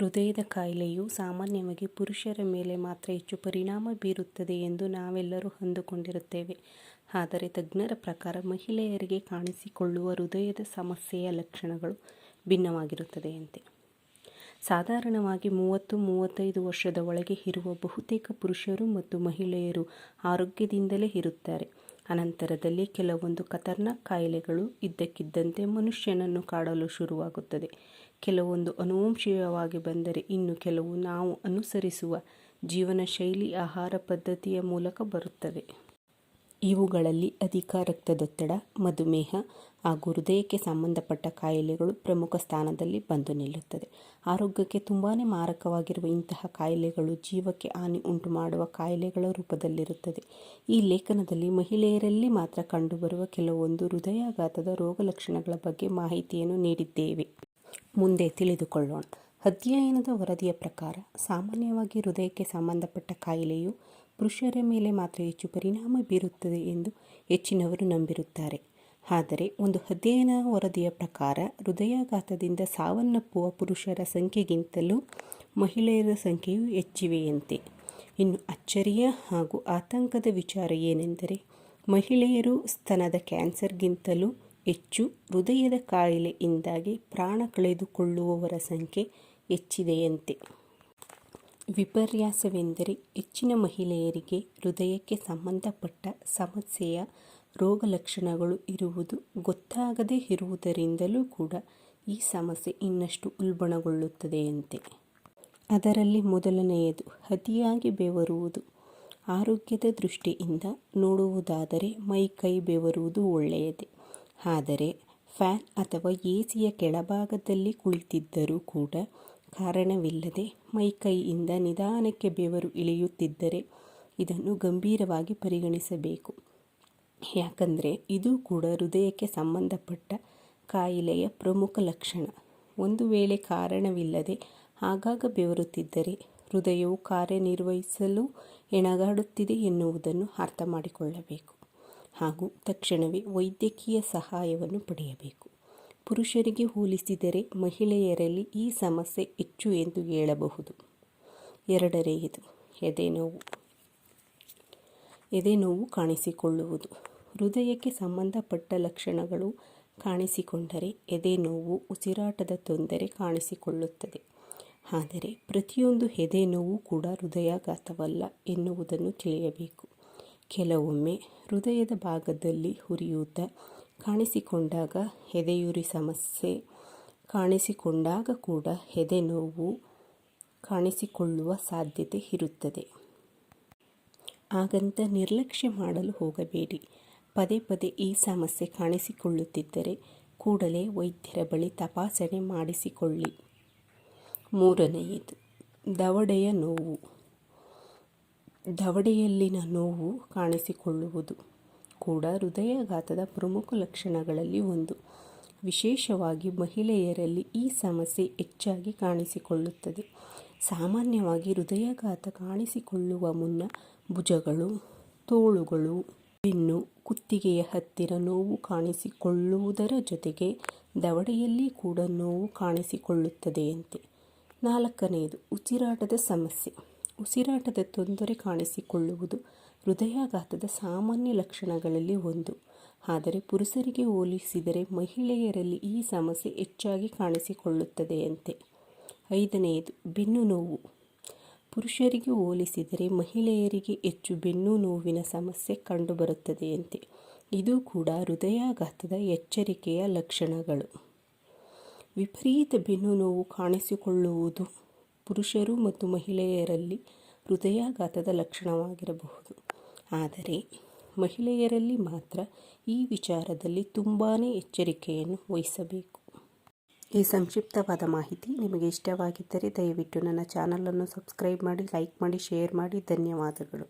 ಹೃದಯದ ಕಾಯಿಲೆಯು ಸಾಮಾನ್ಯವಾಗಿ ಪುರುಷರ ಮೇಲೆ ಮಾತ್ರ ಹೆಚ್ಚು ಪರಿಣಾಮ ಬೀರುತ್ತದೆ ಎಂದು ನಾವೆಲ್ಲರೂ ಅಂದುಕೊಂಡಿರುತ್ತೇವೆ. ಆದರೆ ತಜ್ಞರ ಪ್ರಕಾರ ಮಹಿಳೆಯರಿಗೆ ಕಾಣಿಸಿಕೊಳ್ಳುವ ಹೃದಯದ ಸಮಸ್ಯೆಯ ಲಕ್ಷಣಗಳು ಭಿನ್ನವಾಗಿರುತ್ತದೆಯಂತೆ. ಸಾಧಾರಣವಾಗಿ ಮೂವತ್ತು, ಮೂವತ್ತೈದು ವರ್ಷದ ಒಳಗೆ ಇರುವ ಬಹುತೇಕ ಪುರುಷರು ಮತ್ತು ಮಹಿಳೆಯರು ಆರೋಗ್ಯದಿಂದಲೇ ಇರುತ್ತಾರೆ. ಅನಂತರದಲ್ಲಿ ಕೆಲವೊಂದು ಖತರ್ನಾಕ್ ಕಾಯಿಲೆಗಳು ಇದ್ದಕ್ಕಿದ್ದಂತೆ ಮನುಷ್ಯನನ್ನು ಕಾಡಲು ಶುರುವಾಗುತ್ತದೆ. ಕೆಲವೊಂದು ಅನುವಂಶೀಯವಾಗಿ ಬಂದರೆ ಇನ್ನು ಕೆಲವು ನಾವು ಅನುಸರಿಸುವ ಜೀವನ ಶೈಲಿ ಆಹಾರ ಪದ್ಧತಿಯ ಮೂಲಕ ಬರುತ್ತವೆ ಇವುಗಳಲ್ಲಿ ಅಧಿಕ ರಕ್ತದೊತ್ತಡ ಮಧುಮೇಹ ಹಾಗೂ ಹೃದಯಕ್ಕೆ ಸಂಬಂಧಪಟ್ಟ ಕಾಯಿಲೆಗಳು ಪ್ರಮುಖ ಸ್ಥಾನದಲ್ಲಿ ಬಂದು ನಿಲ್ಲುತ್ತದೆ. ಆರೋಗ್ಯಕ್ಕೆ ತುಂಬಾ ಮಾರಕವಾಗಿರುವ ಇಂತಹ ಕಾಯಿಲೆಗಳು ಜೀವಕ್ಕೆ ಹಾನಿ ಉಂಟು ಮಾಡುವ ಕಾಯಿಲೆಗಳ ರೂಪದಲ್ಲಿರುತ್ತದೆ. ಈ ಲೇಖನದಲ್ಲಿ ಮಹಿಳೆಯರಲ್ಲಿ ಮಾತ್ರ ಕಂಡುಬರುವ ಕೆಲವೊಂದು ಹೃದಯಾಘಾತದ ರೋಗ ಲಕ್ಷಣಗಳ ಬಗ್ಗೆ ಮಾಹಿತಿಯನ್ನು ನೀಡಿದ್ದೇವೆ. ಮುಂದೆ ತಿಳಿದುಕೊಳ್ಳೋಣ. ಅಧ್ಯಯನದ ವರದಿಯ ಪ್ರಕಾರ, ಸಾಮಾನ್ಯವಾಗಿ ಹೃದಯಕ್ಕೆ ಸಂಬಂಧಪಟ್ಟ ಕಾಯಿಲೆಯು ಪುರುಷರ ಮೇಲೆ ಮಾತ್ರ ಹೆಚ್ಚು ಪರಿಣಾಮ ಬೀರುತ್ತದೆ ಎಂದು ಹೆಚ್ಚಿನವರು ನಂಬಿರುತ್ತಾರೆ. ಆದರೆ ಒಂದು ಅಧ್ಯಯನ ವರದಿಯ ಪ್ರಕಾರ ಹೃದಯಾಘಾತದಿಂದ ಸಾವನ್ನಪ್ಪುವ ಪುರುಷರ ಸಂಖ್ಯೆಗಿಂತಲೂ ಮಹಿಳೆಯರ ಸಂಖ್ಯೆಯು ಹೆಚ್ಚಿವೆಯಂತೆ. ಇನ್ನು ಅಚ್ಚರಿಯ ಹಾಗೂ ಆತಂಕದ ವಿಚಾರ ಏನೆಂದರೆ, ಮಹಿಳೆಯರು ಸ್ತನದ ಕ್ಯಾನ್ಸರ್ಗಿಂತಲೂ ಹೆಚ್ಚು ಹೃದಯದ ಕಾಯಿಲೆಯಿಂದಾಗಿ ಪ್ರಾಣ ಕಳೆದುಕೊಳ್ಳುವವರ ಸಂಖ್ಯೆ ಹೆಚ್ಚಿದೆಯಂತೆ. ವಿಪರ್ಯಾಸವೆಂದರೆ ಹೆಚ್ಚಿನ ಮಹಿಳೆಯರಿಗೆ ಹೃದಯಕ್ಕೆ ಸಂಬಂಧಪಟ್ಟ ಸಮಸ್ಯೆಯ ರೋಗಲಕ್ಷಣಗಳು ಇರುವುದು ಗೊತ್ತಾಗದೇ ಇರುವುದರಿಂದಲೂ ಕೂಡ ಈ ಸಮಸ್ಯೆ ಇನ್ನಷ್ಟು ಉಲ್ಬಣಗೊಳ್ಳುತ್ತದೆಯಂತೆ. ಅದರಲ್ಲಿ ಮೊದಲನೆಯದು ಅತಿಯಾಗಿ ಬೆವರುವುದು. ಆರೋಗ್ಯದ ದೃಷ್ಟಿಯಿಂದ ನೋಡುವುದಾದರೆ ಮೈ ಕೈ ಬೆವರುವುದು ಒಳ್ಳೆಯದೇ. ಆದರೆ ಫ್ಯಾನ್ ಅಥವಾ ಎ ಸಿಯ ಕೆಳಭಾಗದಲ್ಲಿ ಕುಳಿತಿದ್ದರೂ ಕೂಡ ಕಾರಣವಿಲ್ಲದೆ ಮೈ ಕೈಯಿಂದ ನಿಧಾನಕ್ಕೆ ಬೆವರು ಇಳಿಯುತ್ತಿದ್ದರೆ ಇದನ್ನು ಗಂಭೀರವಾಗಿ ಪರಿಗಣಿಸಬೇಕು. ಯಾಕಂದರೆ ಇದು ಕೂಡ ಹೃದಯಕ್ಕೆ ಸಂಬಂಧಪಟ್ಟ ಕಾಯಿಲೆಯ ಪ್ರಮುಖ ಲಕ್ಷಣ. ಒಂದು ವೇಳೆ ಕಾರಣವಿಲ್ಲದೆ ಆಗಾಗ ಬೆವರುತ್ತಿದ್ದರೆ ಹೃದಯವು ಕಾರ್ಯನಿರ್ವಹಿಸಲು ಎಣಗಾಡುತ್ತಿದೆ ಎನ್ನುವುದನ್ನು ಅರ್ಥ ಮಾಡಿಕೊಳ್ಳಬೇಕು. ಹಾಗೂ ತಕ್ಷಣವೇ ವೈದ್ಯಕೀಯ ಸಹಾಯವನ್ನು ಪಡೆಯಬೇಕು. ಪುರುಷರಿಗೆ ಹೋಲಿಸಿದರೆ ಮಹಿಳೆಯರಲ್ಲಿ ಈ ಸಮಸ್ಯೆ ಹೆಚ್ಚು ಎಂದು ಹೇಳಬಹುದು. ಎರಡನೆಯದು ಎದೆನೋವು ಎದೆನೋವು ಕಾಣಿಸಿಕೊಳ್ಳುವುದು. ಹೃದಯಕ್ಕೆ ಸಂಬಂಧಪಟ್ಟ ಲಕ್ಷಣಗಳು ಕಾಣಿಸಿಕೊಂಡರೆ ಎದೆನೋವು ಉಸಿರಾಟದ ತೊಂದರೆ ಕಾಣಿಸಿಕೊಳ್ಳುತ್ತದೆ. ಆದರೆ ಪ್ರತಿಯೊಂದು ಎದೆನೋವು ಕೂಡ ಹೃದಯಾಘಾತವಲ್ಲ ಎನ್ನುವುದನ್ನು ತಿಳಿಯಬೇಕು. ಕೆಲವೊಮ್ಮೆ ಹೃದಯದ ಭಾಗದಲ್ಲಿ ಉರಿಯೂತ ಕಾಣಿಸಿಕೊಂಡಾಗ ಎದೆಯುರಿ ಸಮಸ್ಯೆ ಕಾಣಿಸಿಕೊಂಡಾಗ ಕೂಡ ಎದೆನೋವು ಕಾಣಿಸಿಕೊಳ್ಳುವ ಸಾಧ್ಯತೆ ಇರುತ್ತದೆ. ಹಾಗಂತ ನಿರ್ಲಕ್ಷ್ಯ ಮಾಡಲು ಹೋಗಬೇಡಿ. ಪದೇ ಪದೇ ಈ ಸಮಸ್ಯೆ ಕಾಣಿಸಿಕೊಳ್ಳುತ್ತಿದ್ದರೆ ಕೂಡಲೇ ವೈದ್ಯರ ಬಳಿ ತಪಾಸಣೆ ಮಾಡಿಸಿಕೊಳ್ಳಿ. ಮೂರನೆಯದು, ದವಡೆಯ ನೋವು. ದವಡೆಯಲ್ಲಿನ ನೋವು ಕಾಣಿಸಿಕೊಳ್ಳುವುದು ಕೂಡ ಹೃದಯಾಘಾತದ ಪ್ರಮುಖ ಲಕ್ಷಣಗಳಲ್ಲಿ ಒಂದು. ವಿಶೇಷವಾಗಿ ಮಹಿಳೆಯರಲ್ಲಿ ಈ ಸಮಸ್ಯೆ ಹೆಚ್ಚಾಗಿ ಕಾಣಿಸಿಕೊಳ್ಳುತ್ತದೆ. ಸಾಮಾನ್ಯವಾಗಿ ಹೃದಯಾಘಾತ ಕಾಣಿಸಿಕೊಳ್ಳುವ ಮುನ್ನ ಭುಜಗಳು, ತೋಳುಗಳು ಬೆನ್ನು ಕುತ್ತಿಗೆಯ ಹತ್ತಿರ ನೋವು ಕಾಣಿಸಿಕೊಳ್ಳುವುದರ ಜೊತೆಗೆ ದವಡೆಯಲ್ಲಿ ಕೂಡ ನೋವು ಕಾಣಿಸಿಕೊಳ್ಳುತ್ತದೆಯಂತೆ ನಾಲ್ಕನೆಯದು ಉಸಿರಾಟದ ಸಮಸ್ಯೆ. ಉಸಿರಾಟದ ತೊಂದರೆ ಕಾಣಿಸಿಕೊಳ್ಳುವುದು ಹೃದಯಾಘಾತದ ಸಾಮಾನ್ಯ ಲಕ್ಷಣಗಳಲ್ಲಿ ಒಂದು. ಆದರೆ ಪುರುಷರಿಗೆ ಹೋಲಿಸಿದರೆ ಮಹಿಳೆಯರಲ್ಲಿ ಈ ಸಮಸ್ಯೆ ಹೆಚ್ಚಾಗಿ ಕಾಣಿಸಿಕೊಳ್ಳುತ್ತದೆಯಂತೆ ಐದನೆಯದು ಬೆನ್ನು ನೋವು ಪುರುಷರಿಗೆ ಹೋಲಿಸಿದರೆ ಮಹಿಳೆಯರಿಗೆ ಹೆಚ್ಚು ಬೆನ್ನು ನೋವಿನ ಸಮಸ್ಯೆ ಕಂಡುಬರುತ್ತದೆಯಂತೆ ಇದು ಕೂಡ ಹೃದಯಾಘಾತದ ಎಚ್ಚರಿಕೆಯ ಲಕ್ಷಣಗಳು. ವಿಪರೀತ ಬೆನ್ನು ನೋವು ಕಾಣಿಸಿಕೊಳ್ಳುವುದು ಪುರುಷರು ಮತ್ತು ಮಹಿಳೆಯರಲ್ಲಿ ಹೃದಯಾಘಾತದ ಲಕ್ಷಣವಾಗಿರಬಹುದು. ಆದರೆ ಮಹಿಳೆಯರಲ್ಲಿ ಮಾತ್ರ ಈ ವಿಚಾರದಲ್ಲಿ ತುಂಬಾ ಎಚ್ಚರಿಕೆಯನ್ನು ವಹಿಸಬೇಕು. ಈ ಸಂಕ್ಷಿಪ್ತವಾದ ಮಾಹಿತಿ ನಿಮಗೆ ಇಷ್ಟವಾಗಿದ್ದರೆ ದಯವಿಟ್ಟು ನನ್ನ ಚಾನಲನ್ನು ಸಬ್ಸ್ಕ್ರೈಬ್ ಮಾಡಿ, ಲೈಕ್ ಮಾಡಿ, ಶೇರ್ ಮಾಡಿ. ಧನ್ಯವಾದಗಳು.